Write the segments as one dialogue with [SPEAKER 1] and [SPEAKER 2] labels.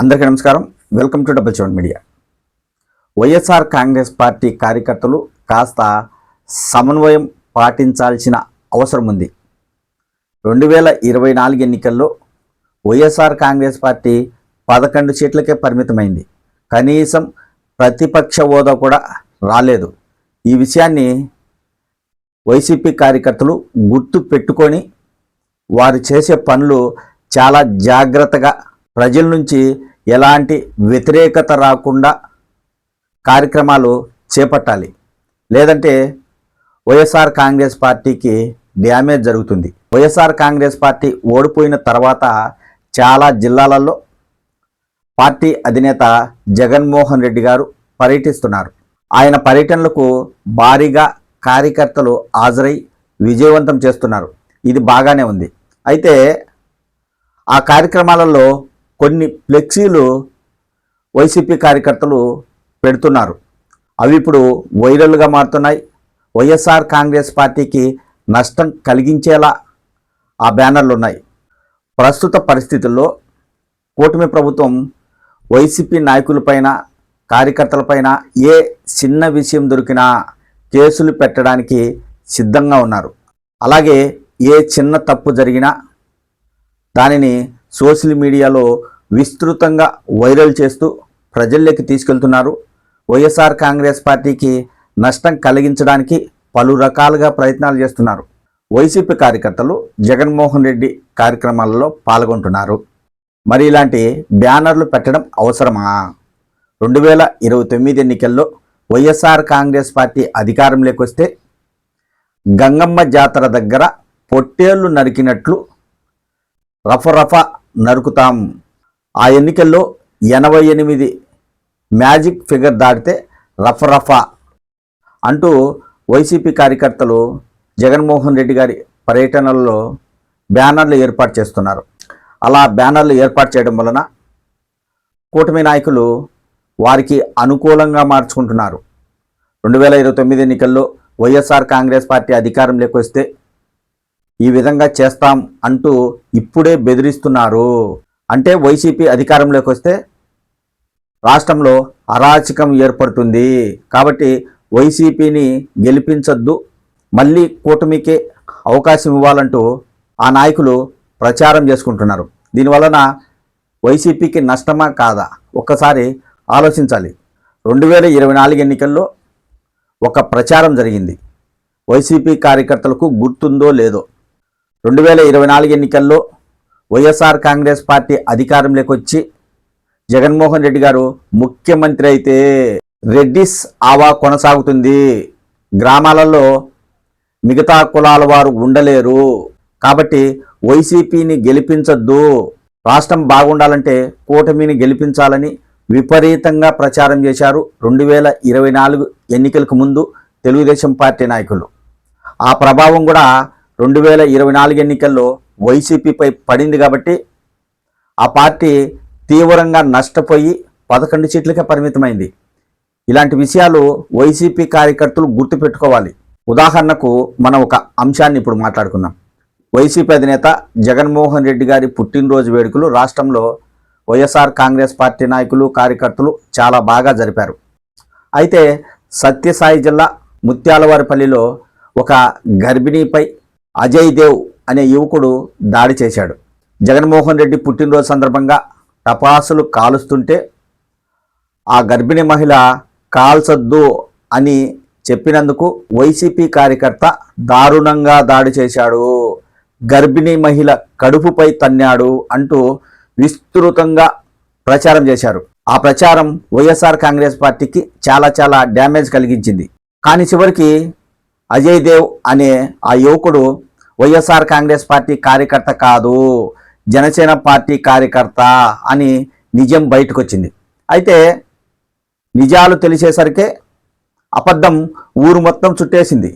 [SPEAKER 1] అందరికీ నమస్కారం. Welcome to double seven media. YSR Congress party కార్యకర్తలు కాస్త సమన్వయం పాటించాల్సిన అవసరం ఉంది. రెండు వేల ఇరవై నాలుగు ఎన్నికల్లో వైఎస్ఆర్ కాంగ్రెస్ పార్టీ పదకొండు సీట్లకే పరిమితమైంది. కనీసం ప్రతిపక్ష హోదా కూడా రాలేదు. ఈ విషయాన్ని వైసీపీ కార్యకర్తలు గుర్తు పెట్టుకొని వారు చేసే పనులు చాలా జాగ్రత్తగా ప్రజల నుంచి ఎలాంటి వ్యతిరేకత రాకుండా కార్యక్రమాలు చేపట్టాలి. లేదంటే వైఎస్ఆర్ కాంగ్రెస్ పార్టీకి డ్యామేజ్ జరుగుతుంది. వైఎస్ఆర్ కాంగ్రెస్ పార్టీ ఓడిపోయిన తర్వాత చాలా జిల్లాలలో పార్టీ అధినేత జగన్మోహన్ రెడ్డి గారు పర్యటిస్తున్నారు. ఆయన పర్యటనలకు భారీగా కార్యకర్తలు హాజరై విజయవంతం చేస్తున్నారు. ఇది బాగానే ఉంది. అయితే ఆ కార్యక్రమాలలో కొన్ని ఫ్లెక్సీలు వైసీపీ కార్యకర్తలు పెడుతున్నారు. అవి ఇప్పుడు వైరల్గా మారుతున్నాయి. వైఎస్ఆర్ కాంగ్రెస్ పార్టీకి నష్టం కలిగించేలా ఆ బ్యానర్లు ఉన్నాయి. ప్రస్తుత పరిస్థితుల్లో కూటమి ప్రభుత్వం వైసీపీ నాయకులపైన కార్యకర్తలపైన ఏ చిన్న విషయం దొరికినా కేసులు పెట్టడానికి సిద్ధంగా ఉన్నారు. అలాగే ఏ చిన్న తప్పు జరిగినా దానిని సోషల్ మీడియాలో విస్తృతంగా వైరల్ చేస్తూ ప్రజల్లోకి తీసుకెళ్తున్నారు. వైఎస్ఆర్ కాంగ్రెస్ పార్టీకి నష్టం కలిగించడానికి పలు రకాలుగా ప్రయత్నాలు చేస్తున్నారు. వైసీపీ కార్యకర్తలు జగన్మోహన్ రెడ్డి కార్యక్రమాలలో పాల్గొంటున్నారు. మరి ఇలాంటి బ్యానర్లు పెట్టడం అవసరమా? రెండు వేల ఇరవై తొమ్మిది ఎన్నికల్లో వైఎస్ఆర్ కాంగ్రెస్ పార్టీ అధికారంలోకి వస్తే గంగమ్మ జాతర దగ్గర పొట్టేళ్ళు నరికినట్లు రఫరఫ నరుకుతాం. ఆ ఎన్నికల్లో ఎనభై ఎనిమిది మ్యాజిక్ ఫిగర్ దాటితే రఫరఫా అంటూ వైసీపీ కార్యకర్తలు జగన్మోహన్ రెడ్డి గారి పర్యటనల్లో బ్యానర్లు ఏర్పాటు చేస్తున్నారు. అలా బ్యానర్లు ఏర్పాటు చేయడం వలన కూటమి నాయకులు వారికి అనుకూలంగా మార్చుకుంటున్నారు. రెండు వేల ఇరవై తొమ్మిది ఎన్నికల్లో వైఎస్ఆర్ కాంగ్రెస్ పార్టీ అధికారం వస్తే ఈ విధంగా చేస్తాం అంటూ ఇప్పుడే బెదిరిస్తున్నారు. అంటే వైసీపీ అధికారంలోకి వస్తే రాష్ట్రంలో అరాచకం ఏర్పడుతుంది. కాబట్టి వైసీపీని గెలిపించొద్దు. మళ్ళీ కూటమికే అవకాశం ఇవ్వాలంటూ ఆ నాయకులు ప్రచారం చేసుకుంటున్నారు. దీనివలన వైసీపీకి నష్టమా కాదా? ఒక్కసారి ఆలోచించాలి. రెండు వేల ఇరవై నాలుగు ఎన్నికల్లో ఒక ప్రచారం జరిగింది. వైసీపీ కార్యకర్తలకు గుర్తుందో లేదో. రెండు వేల ఇరవై నాలుగు ఎన్నికల్లో వైఎస్ఆర్ కాంగ్రెస్ పార్టీ అధికారంలోకి వచ్చి జగన్మోహన్ రెడ్డి గారు ముఖ్యమంత్రి అయితే రెడ్డిస్ ఆవా కొనసాగుతుంది. గ్రామాలలో మిగతా కులాల వారు ఉండలేరు. కాబట్టి వైసీపీని గెలిపించొద్దు. రాష్ట్రం బాగుండాలంటే కూటమిని గెలిపించాలని విపరీతంగా ప్రచారం చేశారు రెండు వేల ఇరవై నాలుగు ఎన్నికలకు ముందు తెలుగుదేశం పార్టీ నాయకులు. ఆ ప్రభావం కూడా రెండు వేల ఇరవై నాలుగు ఎన్నికల్లో వైసీపీపై పడింది కాబట్టి ఆ పార్టీ తీవ్రంగా నష్టపోయి పదకొండు సీట్లకే పరిమితమైంది. ఇలాంటి విషయాలు వైసీపీ కార్యకర్తలు గుర్తుపెట్టుకోవాలి. ఉదాహరణకు మనం ఒక అంశాన్ని ఇప్పుడు మాట్లాడుకుందాం. వైసీపీ అధినేత జగన్మోహన్ రెడ్డి గారి పుట్టినరోజు వేడుకలు రాష్ట్రంలో వైఎస్ఆర్ కాంగ్రెస్ పార్టీ నాయకులు కార్యకర్తలు చాలా బాగా జరిపారు. అయితే సత్యసాయి జిల్లా ముత్యాలవారిపల్లిలో ఒక గర్భిణీపై అజయ్ దేవ్ అనే యువకుడు దాడి చేశాడు. జగన్మోహన్ రెడ్డి పుట్టినరోజు సందర్భంగా టపాసులు కాలుస్తుంటే ఆ గర్భిణీ మహిళ కాల్చొద్దు అని చెప్పినందుకు వైసీపీ కార్యకర్త దారుణంగా దాడి చేశాడు. గర్భిణీ మహిళ కడుపుపై తన్నాడు అంటూ విస్తృతంగా ప్రచారం చేశారు. ఆ ప్రచారం వైఎస్ఆర్ కాంగ్రెస్ పార్టీకి చాలా చాలా డ్యామేజ్ కలిగించింది. కానీ చివరికి అజయ్ దేవ్ అనే ఆ యువకుడు వైఎస్ఆర్ కాంగ్రెస్ పార్టీ కార్యకర్త కాదు జనసేన పార్టీ కార్యకర్త అని నిజం బయటకు వచ్చింది అయితే నిజాలు తెలిసేసరికే అబద్ధం ఊరు మొత్తం చుట్టేసింది.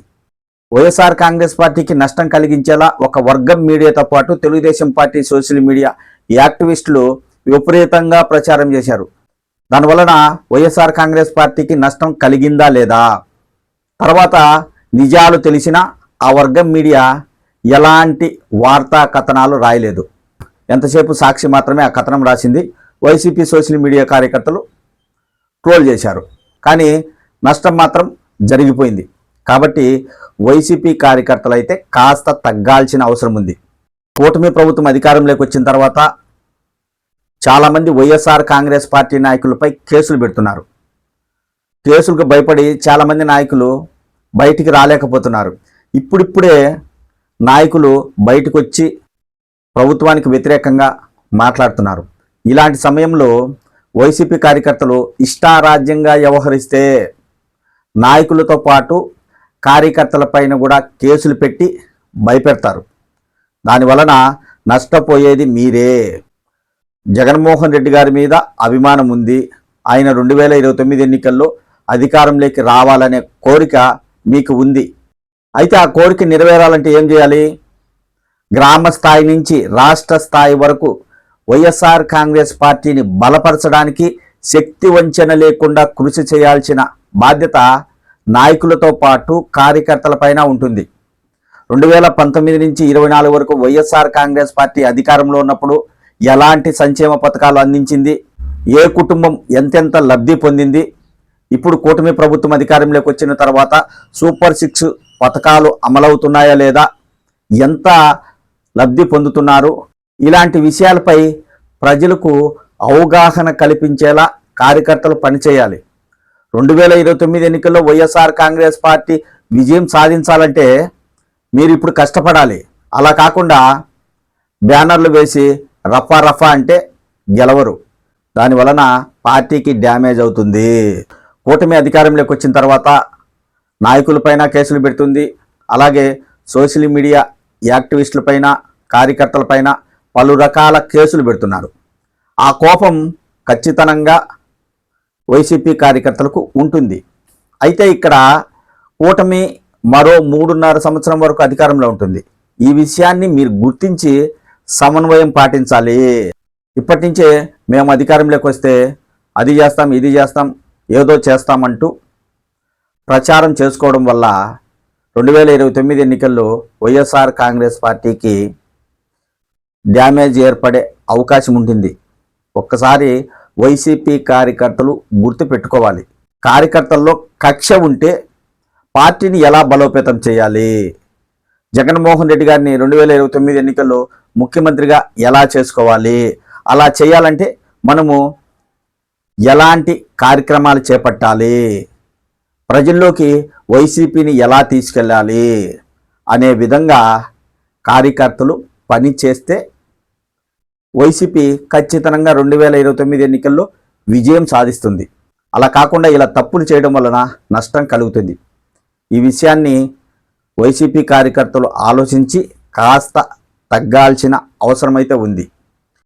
[SPEAKER 1] వైఎస్ఆర్ కాంగ్రెస్ పార్టీకి నష్టం కలిగించేలా ఒక వర్గం మీడియాతో పాటు తెలుగుదేశం పార్టీ సోషల్ మీడియా యాక్టివిస్టులు విపరీతంగా ప్రచారం చేశారు. దానివలన వైఎస్ఆర్ కాంగ్రెస్ పార్టీకి నష్టం కలిగిందా లేదా? తర్వాత నిజాలు తెలిసిన ఆ వర్గం మీడియా ఎలాంటి వార్తా కథనాలు రాయలేదు. ఎంతసేపు సాక్షి మాత్రమే ఆ కథనం రాసింది. వైసీపీ సోషల్ మీడియా కార్యకర్తలు ట్రోల్ చేశారు. కానీ నష్టం మాత్రం జరిగిపోయింది. కాబట్టి వైసీపీ కార్యకర్తలు అయితే కాస్త తగ్గాల్సిన అవసరం ఉంది. కూటమి ప్రభుత్వం అధికారంలోకి వచ్చిన తర్వాత చాలామంది వైఎస్ఆర్ కాంగ్రెస్ పార్టీ నాయకులపై కేసులు పెడుతున్నారు. కేసులకు భయపడి చాలామంది నాయకులు బయటికి రాలేకపోతున్నారు. ఇప్పుడిప్పుడే నాయకులు బయటకు వచ్చి ప్రభుత్వానికి వ్యతిరేకంగా మాట్లాడుతున్నారు. ఇలాంటి సమయంలో వైసీపీ కార్యకర్తలు ఇష్టారాజ్యంగా వ్యవహరిస్తే నాయకులతో పాటు కార్యకర్తల పైన కూడా కేసులు పెట్టి భయపెడతారు. దానివలన నష్టపోయేది మీరే. జగన్మోహన్ రెడ్డి గారి మీద అభిమానం ఉంది. ఆయన రెండు వేల ఇరవై తొమ్మిది ఎన్నికల్లో అధికారంలోకి రావాలనే కోరిక మీకు ఉంది. అయితే ఆ కోరిక నెరవేరాలంటే ఏం చేయాలి? గ్రామ స్థాయి నుంచి రాష్ట్ర స్థాయి వరకు వైఎస్ఆర్ కాంగ్రెస్ పార్టీని బలపరచడానికి శక్తి వంచన లేకుండా కృషి చేయాల్సిన బాధ్యత నాయకులతో పాటు కార్యకర్తలపైన ఉంటుంది. రెండు వేల పంతొమ్మిది నుంచి ఇరవై నాలుగు వరకు వైఎస్ఆర్ కాంగ్రెస్ పార్టీ అధికారంలో ఉన్నప్పుడు ఎలాంటి సంక్షేమ పథకాలు అందించింది? ఏ కుటుంబం ఎంతెంత లబ్ధి పొందింది? ఇప్పుడు కూటమి ప్రభుత్వం అధికారంలోకి వచ్చిన తర్వాత సూపర్ సిక్స్ పథకాలు అమలవుతున్నాయా లేదా? ఎంత లబ్ధి పొందుతున్నారు? ఇలాంటి విషయాలపై ప్రజలకు అవగాహన కల్పించేలా కార్యకర్తలు పనిచేయాలి. రెండు వేల ఇరవై తొమ్మిది ఎన్నికల్లో వైఎస్ఆర్ కాంగ్రెస్ పార్టీ విజయం సాధించాలంటే మీరు ఇప్పుడు కష్టపడాలి. అలా కాకుండా బ్యానర్లు వేసి రఫా రఫా అంటే గెలవరు. దాని వలన పార్టీకి డ్యామేజ్ అవుతుంది. కూటమి అధికారంలోకి వచ్చిన తర్వాత నాయకులపైన కేసులు పెడుతుంది. అలాగే సోషల్ మీడియా యాక్టివిస్టులపైన కార్యకర్తలపైన పలు రకాల కేసులు పెడుతున్నారు. ఆ కోపం ఖచ్చితంగా వైసీపీ కార్యకర్తలకు ఉంటుంది. అయితే ఇక్కడ కూటమి మరో మూడున్నర సంవత్సరం వరకు అధికారంలో ఉంటుంది. ఈ విషయాన్ని మీరు గుర్తించి సమన్వయం పాటించాలి. ఇప్పటి నుంచే మేము అధికారంలోకి వస్తే అది చేస్తాం ఇది చేస్తాం ఏదో చేస్తామంటూ ప్రచారం చేసుకోవడం వల్ల రెండు వేల ఇరవై తొమ్మిది ఎన్నికల్లో వైఎస్ఆర్ కాంగ్రెస్ పార్టీకి డ్యామేజ్ ఏర్పడే అవకాశం ఉంటుంది. ఒక్కసారి వైసీపీ కార్యకర్తలు గుర్తుపెట్టుకోవాలి కార్యకర్తల్లో కక్ష ఉంటే పార్టీని ఎలా బలోపేతం చేయాలి? జగన్మోహన్ రెడ్డి గారిని రెండు వేల ఇరవై తొమ్మిది ఎన్నికల్లో ముఖ్యమంత్రిగా ఎలా చేసుకోవాలి? అలా చేయాలంటే మనము ఎలాంటి కార్యక్రమాలు చేపట్టాలి? ప్రజల్లోకి వైసీపీని ఎలా తీసుకెళ్ళాలి? అనే విధంగా కార్యకర్తలు పని చేస్తే వైసీపీ ఖచ్చితంగా రెండు వేల ఇరవై తొమ్మిది ఎన్నికల్లో విజయం సాధిస్తుంది. అలా కాకుండా ఇలా తప్పులు చేయడం వలన నష్టం కలుగుతుంది. ఈ విషయాన్ని వైసీపీ కార్యకర్తలు ఆలోచించి కాస్త తగ్గాల్సిన అవసరమైతే ఉంది.